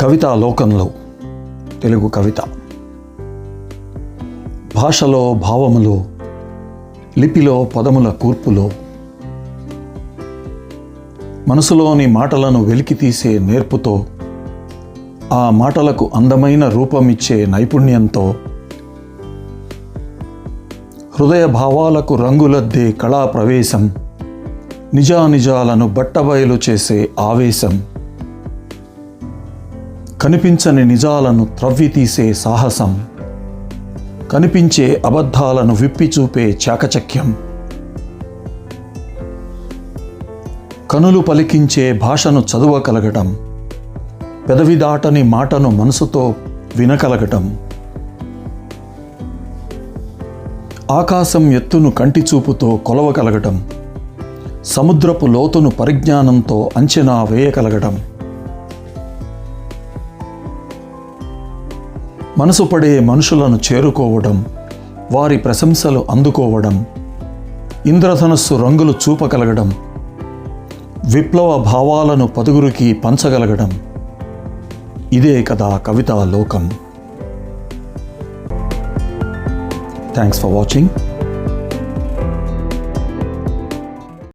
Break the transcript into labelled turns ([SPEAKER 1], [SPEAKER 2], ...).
[SPEAKER 1] కవితా లోకంలో తెలుగు కవిత. భాషలో భావములో లిపిలో పదముల కూర్పులో మనసులోని మాటలను వెలికితీసే నేర్పుతో ఆ మాటలకు అందమైన రూపమిచ్చే నైపుణ్యంతో హృదయ భావాలకు రంగులద్దే కళా ప్రవేశం నిజానిజాలను బట్టబయలు చేసే ఆవేశం. కనిపించని నిజాలను త్రవ్వి తీసే సాహసం. కనిపించే అబద్ధాలను విప్పి చూపే చాకచక్యం. కనులు పలికించే భాషను చదువకలగటం. పెదవి దాటని మాటను మనసుతో వినకలగటం. ఆకాశం ఎత్తును కంటి చూపుతో కొలవగలగటం సముద్రపు లోతును పరిజ్ఞానంతో అంచనా వేయగలగటం మనసు పడే మనుషులను చేరుకోవడం వారి ప్రశంసలు అందుకోవడం ఇంద్రధనస్సు రంగులు చూపగలగడం విప్లవ భావాలను పదుగురికి పంచగలగడం. ఇదే కదా కవితా లోకం. Thanks for watching